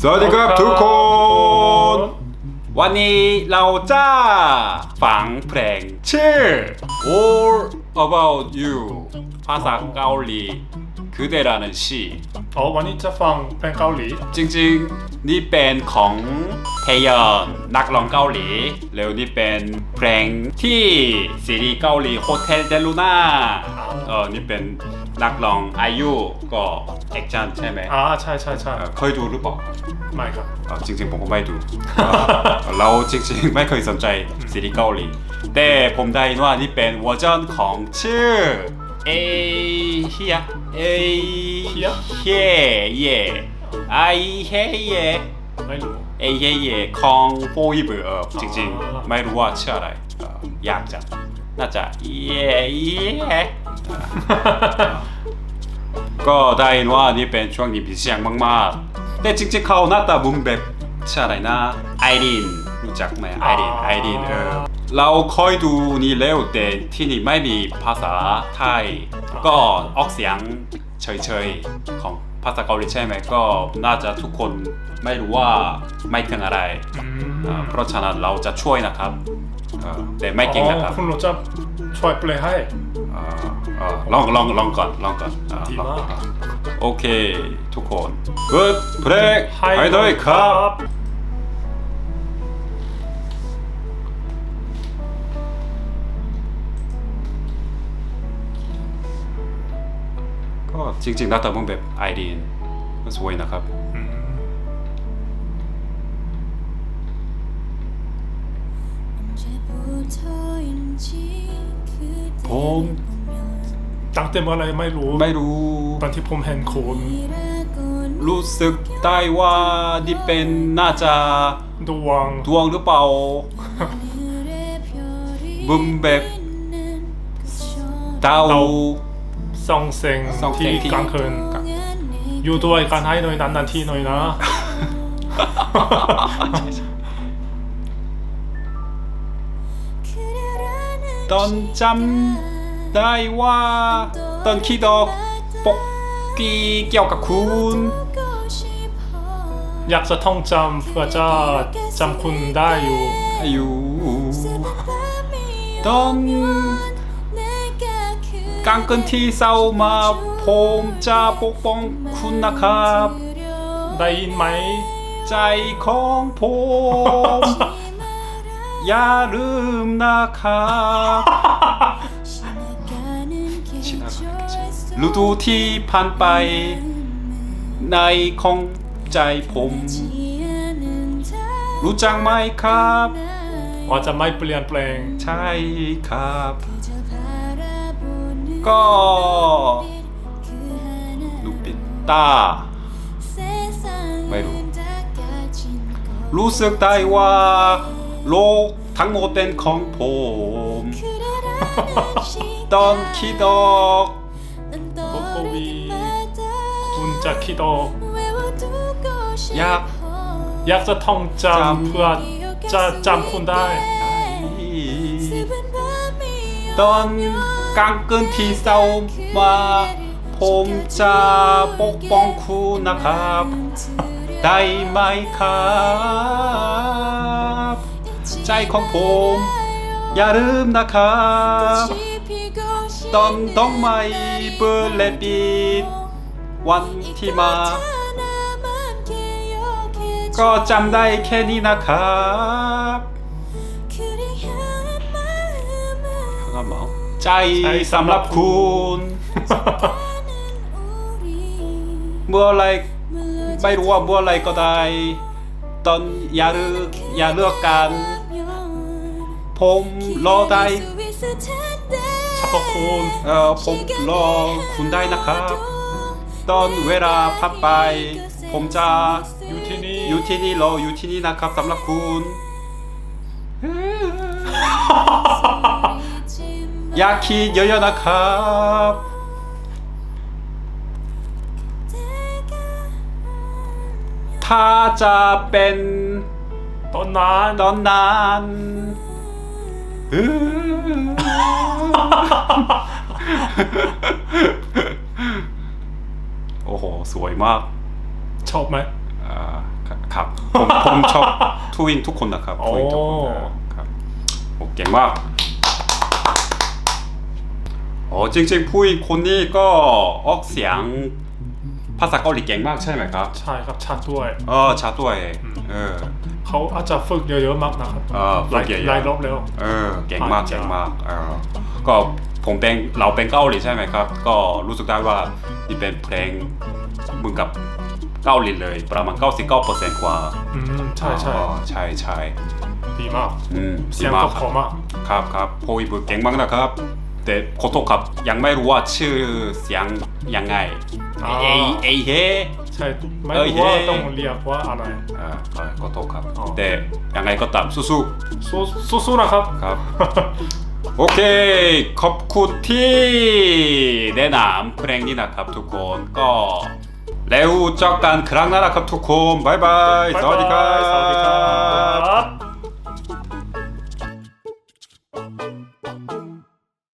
สวัสดีครับทุกคน วันนี้เราจะฟังเพลงชื่อ All About You ภาษาเกาหลี คือเดรานันชีอ๋อวันนี้จะฟังเพลงเกาหลี จริงๆ นี่เป็นของเทยอนนักร้องเกาหลี แล้วนี่เป็นเพลงที่ซีรีส์เกาหลีโฮเทลเดลูน่าเออนี่เป็นนักร้องอายุก็แอคชั่นใช่ไหมอ่าใช่ใช่ใช่เอ่อเคยดูหรือเปล่าไม่ครับ เอ่อจริงๆ ผมก็ไม่ดูเอ่อเราจริงๆ ไม่เคยสนใจซีรีส์เกาหลี แต่ผมได้ยินว่านี่เป็นเวอร์ชันของชื่อ เอเฮียเอเฮียเฮียเย่ไอเฮียเย่ไม่รู้เอเฮียเย่ของโฟอีเบอร์เออจริงอ๋อๆไม่รู้ว่าชื่ออะไรอยากจังน่าจะเย่เย่ก็ได้ยินว่านี่เป็นช่วงนี้มีเสียงมากๆ แต่จริงๆเขาหน้าตาบุ้งแบบชื่ออะไรนะไอรีนรู้จักไหมไอรีนไอรีนเออ เราคอยดูนี่แล้วแต่ที่นี่ไม่มีภาษาไทย ก็ออกเสียงเฉยๆของภาษาเกาหลีใช่ไหมก็น่าจะทุกคนไม่รู้ว่าไม่ถึงอะไรอืมเอ่อเพราะฉะนั้นเราจะช่วยนะครับเอ่อแต่ไม่เก่งนะครับอ๋อคุณรู้จะช่วยแปลให้เอ่อเอ่อลองลองลองก่อนลองก่อนเอ่อดีมากโอเค ทุกคนเปิดเพลงให้ด้วยครับ ก็จริงๆหน้าตามึงแบบไอดีนก็สวยนะครับอืมผมตั้งแต่เมื่อไหรไม่รู้ไม่รู้ตอนที่ผมเห็นคุณรู้สึกได้ว่านี่เป็นน่าจะดวงดวงหรือเปล่าบึมแบบดาวดาว ส่องแสงส่องแสที่งที่ กลางคืน อยู่ด้วยกันให้หน่อยนานๆทีหน่อยนะ ตอนจำได้ว่าตอนคิดออกปกกีเกี่ยวกับคุณ อยากจะท่องจำเพื่อจะจำคุณได้อยู่ อายุตอน กลางคืนที่เศร้ามาผมจะปกป้องคุณนะครับได้ยินไหมใจของผมอย่าลืมนะครับฤดูที่ผ่านไปในของใจผม รู้จักไหมครับ ว่าจะไม่เปลี่ยนแปลง ใช่ครับ ก็ลูกปิดตาไม่รู้รู้สึกได้ว่าโลกทั้งหมดเป็นของผมตอนคิดออกโกโกวีคุณจะคิดออกอยากอยากจะท่องจจำำเพื่อจะจำคุณได้ ตอน กางคืนที่เศร้ามาผมจะปกป้องคุณนะครับได้ไหมครับใจของผมอย่าลืมนะครับต้อนต้องไม่เปิดและปิดวันที่มาก็จำได้แค่นี้นะครับก็บอก ใจสำหรับคุณเมื่อไรไม่รู้ว่าเมื่อไรก็ได้ ตอนอย่าเลือกอย่าเลือกกัน ผมรอได้เฉพาะคุณเอ่อผมรอคุณได้นะครับ ตอนเวลาพักไป ผมจะอยู่ที่นี่อยู่ที่นี่รออยู่ที่นี่นะครับสำหรับคุณ อย่าคิดเยอะๆนะครับ ถ้าจะเป็นตอนนั้นตอนนั้นโอ้โห สวยมาก ชอบไหมอ่าครับผมผมชอบทูอินทุกคนนะครับทูอินทุกคนโอ้นะครับ โอ้เก่งมาก โอ้จริงๆผู้หญิงคนนี้ก็ออกเสียงภาษาเกาหลีเก่งมากใช่ไหมครับ ใช่ครับชัดด้วยเออชัดด้วยเออเขาอาจจะฝึกเยอะๆมากนะครับเออหลายฝึกเยอะๆหลายรอบแล้วเออเก่งมากอาจจะเก่งมากเออก็ผมเป็นเราเป็นเกาหลีใช่ไหมครับ ก็รู้สึกได้ว่านี่เป็นเพลงเหมือนกับเกาหลีเลยประมาณ99%กว่าอืมใช่ใช่อ๋อใช่ใช่ดีมากอืมเสียงดีมาก็กเพครับอมากครับครับโพยบุเก่งมากนะครับ แต่ขอโทษครับยังไม่รู้ว่าชื่อเสียงยังไงอ่าเอเอเฮ ใช่ไม่เอ้ยรู้ว่าเฮ้ต้องเรียกว่าอะไร อ่าเออขอโทษครับอ๋อ แต่ยังไงก็ตามสู้สู้สู้ๆนะครับ ๆครับ โอเค ขอบคุณที่แนะนำเพลงนี้นะครับทุกคนก็แล้วเจอกันครั้งหน้านะครับทุกคน บ๊ายบายบ๊ายบายสวัสดีครับสวัสดีครับ